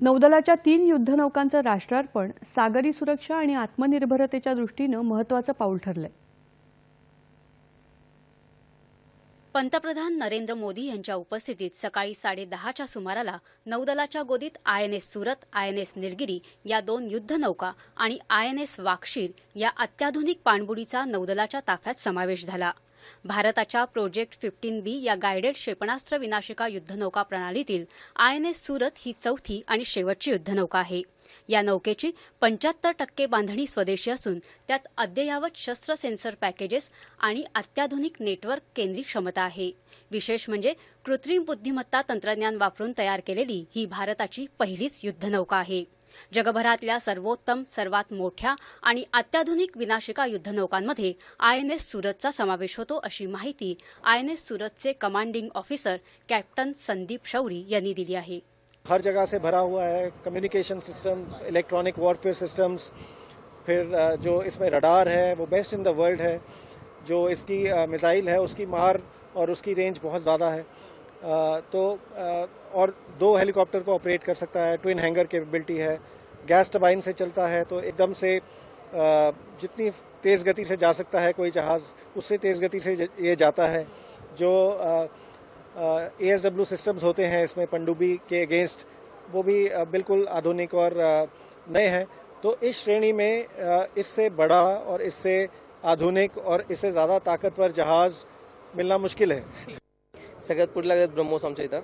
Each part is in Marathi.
नौदलाच्या तीन युद्धनौकांचं राष्ट्रार्पण सागरी सुरक्षा आणि आत्मनिर्भरतेच्या दृष्टीनं महत्त्वाचं पाऊल ठरलंय. पंतप्रधान नरेंद्र मोदी यांच्या उपस्थितीत सकाळी साडेदहाच्या सुमाराला नौदलाच्या गोदीत I N S Surat I N S Nilgiri या दोन युद्धनौका आणि आय एन एस वाक्षीर या अत्याधुनिक पाणबुडीचा नौदलाच्या ताफ्यात समावेश झाला. भारताच्या प्रोजेक्ट फिफ्टीन बी या गायडेड क्षेपणास्त्र विनाशिका युद्धनौका प्रणालीतील आय एन एस सुरत ही चौथी आणि शेवटची युद्धनौका आहे. या नौकेची पंच्याहत्तर टक्के बांधणी स्वदेशी असून त्यात अद्ययावत शस्त्र सेन्सर पॅकेजेस आणि अत्याधुनिक नेटवर्क केंद्रीय क्षमता आहे. विशेष म्हणजे कृत्रिम बुद्धिमत्ता तंत्रज्ञान वापरून तयार केलेली ही भारताची पहिलीच युद्धनौका आहे. जगभरातल्या सर्वोत्तम सर्वात मोठ्या आणि अत्याधुनिक विनाशिका युद्धनौकांमध्ये आय एन एस सुरतचा समावेश होतो अशी माहिती I N S सुरतचे commanding officer captain Sandeep Shauri यांनी दिली आहे. हर जगह से भरा हुआ है communication systems electronic warfare systems फिर जो इसमें रडार है वो बेस्ट इन द वर्ल्ड है जो इसकी मिसाइल है उसकी मार और उसकी रेंज बहुत ज़्यादा है। तो और दो हेलीकॉप्टर को ऑपरेट कर सकता है, ट्विन हैंगर कैपेबिलिटी है, गैस टबाइन से चलता है तो एकदम से जितनी तेज़ गति से जा सकता है कोई जहाज़, उससे तेज़ गति से ये जाता है। जो ए एस डब्ल्यू सिस्टम्स होते हैं इसमें पंडुबी के अगेंस्ट वो भी बिल्कुल आधुनिक और नए हैं। तो इस श्रेणी में इससे बड़ा और इससे आधुनिक और इससे ज़्यादा ताकतवर जहाज़ मिलना मुश्किल है। सगळ्यात पुढे लागतात ब्रह्मोस आमच्या इथं.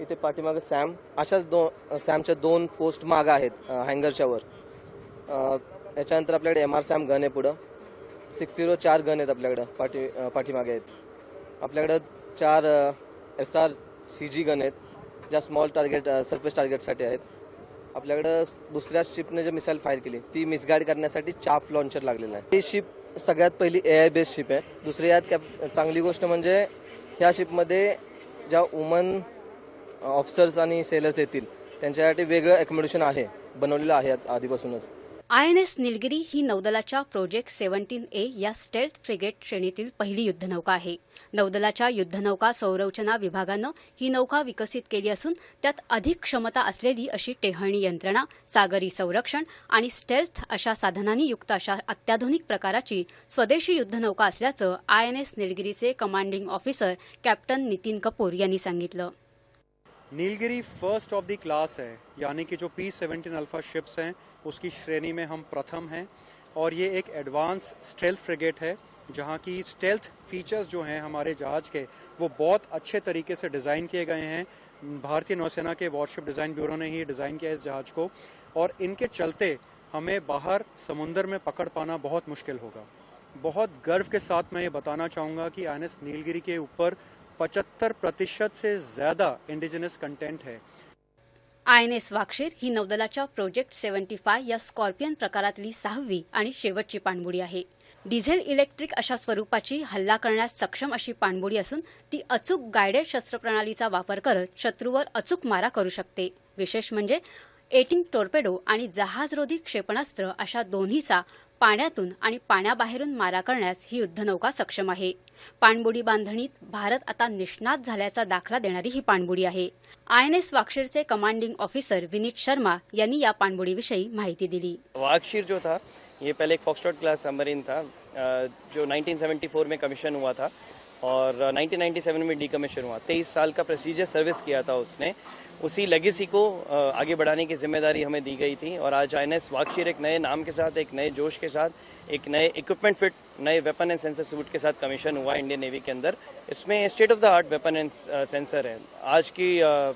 इथे पाठीमागं सॅम. अशाच दोन सॅमच्या दोन पोस्ट मागं आहेत हँगरच्या वर. याच्यानंतर त्याच्यानंतर आपल्याकडे एम आर सॅम गन आहे पुढं. सिक्स झिरो चार गन आहेत आपल्याकडं पाठी पाठीमागे आहेत. आपल्याकडं चार S R C G gun आहेत ज्या स्मॉल टार्गेट सरफेस टार्गेटसाठी आहेत. आपल्याकडं दुसऱ्या शिपने जे मिसाईल फायर केली ती मिसगाईड करण्यासाठी चाफ लॉन्चर लागलेला आहे. ही शिप सगळ्यात पहिली ए आय बेस्ड शिप आहे. दुसरी यात कॅप चांगली गोष्ट म्हणजे ह्या शिपमध्ये ज्या वुमन ऑफिसर्स uh, आणि सेलर्स येतील त्यांच्यासाठी वेगळं अकोमोडेशन आहे बनवलेलं आहे आधीपासूनच. आय एन एस निलगिरी ही नौदलाच्या प्रोजेक्ट सेव्हन्टीन ए या स्टेल्थ फ्रिगेट श्रेणीतील पहिली युद्धनौका आहे. नौदलाच्या युद्धनौका संरचना विभागानं ही नौका विकसित केली असून त्यात अधिक क्षमता असलेली अशी टेहळणी यंत्रणा सागरी संरक्षण आणि स्टेल्थ अशा साधनांनी युक्त अशा अत्याधुनिक प्रकाराची स्वदेशी युद्धनौका असल्याचं I N S निलगिरीचे commanding officer captain Nitin Kapoor यांनी सांगितलं. Nilgiri first of the class है, यानी कि जो पी सेवेंटीन अल्फ़ा शिप्स हैं, उसकी श्रेणी में हम प्रथम हैं। और ये एक एडवांस स्टेल्थ फ्रिगेट है, जहाँ की स्टेल्थ फीचर्स जो हैं हमारे जहाज़ के, वो बहुत अच्छे तरीके से डिज़ाइन किए गए हैं। भारतीय नौसेना के वॉरशिप डिज़ाइन ब्यूरो ने ही डिज़ाइन किया इस जहाज़ को। और इनके चलते हमें बाहर समुंदर में पकड़ पाना बहुत मुश्किल होगा। बहुत गर्व के साथ मैं ये बताना चाहूँगा कि आई नीलगिरी के ऊपर पचहत्तर प्रतिशत से ज़्यादा इंडिजिनस कंटेंट है। आय एन एस वाक्षीर ही नौदलाच्या प्रोजेक्ट सेव्हन्टी फाय या स्कॉर्पियन प्रकारातली सहावी आणि शेवटची पाणबुडी आहे. डिझेल इलेक्ट्रिक अशा स्वरूपाची हल्ला करण्यास सक्षम अशी पाणबुडी असून ती अचूक गायडेड शस्त्रप्रणालीचा वापर करत शत्रूवर अचूक मारा करू शकते. विशेष म्हणजे एटिंग टोरपेडो आणि जहाजरोधी क्षेपणास्त्र अशा दोन्हीचा पाण्यातून आणि पाण्याबाहेरून मारा करण्यास ही युद्धनौका सक्षम आहे. पाणबुडी बांधणीत भारत आता निष्णात झाल्याचा दाखला देणारी ही पाणबुडी आहे. आय एन एस वाक्षीरचे कमांडिंग ऑफिसर विनीत शर्मा यांनी या पाणबुडीविषयी माहिती दिली. वाक्षीर जो था ये पहले एक फॉक्सट्रॉट क्लास सबमरीन था जो 1974 में कमीशन हुआ था और अ, 1997 में डीकमीशन हुआ। तेईस साल का प्रोसीजर सर्विस किया था उसने। उसी लेगेसी को आगे बढ़ाने की ज़िम्मेदारी हमें दी गई थी और आज आई वागशीर एक नए नाम के साथ एक नए जोश के साथ एक नए इक्विपमेंट फिट नए वेपन एंड सेंसर सूट के साथ कमीशन हुआ इंडियन नेवी के अंदर। इसमें state of the art weapon and sensor है। आज की अ,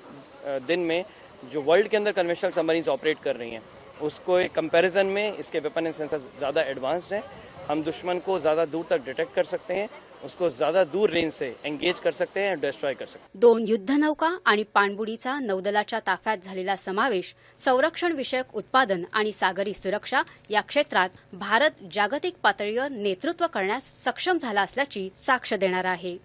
दिन में जो वर्ल्ड के अंदर कन्वेंशनल सबमरीन्स ऑपरेट कर रही हैं उसको एक कंपैरिजन में इसके वेपन एंड सेंसर ज़्यादा एडवांस्ड हैं। हम दुश्मन को ज़्यादा दूर तक डिटेक्ट कर सकते हैं। उसको ज़्यादा दूर रेंज से एंगेज कर सकते हैं डिस्ट्रॉय कर सकते हैं। दोन युद्धनौका आणि पाणबुडीचा नौदलाच्या ताफ्यात झालेला समावेश संरक्षण विषयक उत्पादन आणि सागरी सुरक्षा या क्षेत्रात भारत जागतिक पातळीवर नेतृत्व करण्यास सक्षम झाला असल्याची साक्ष देणार आहे.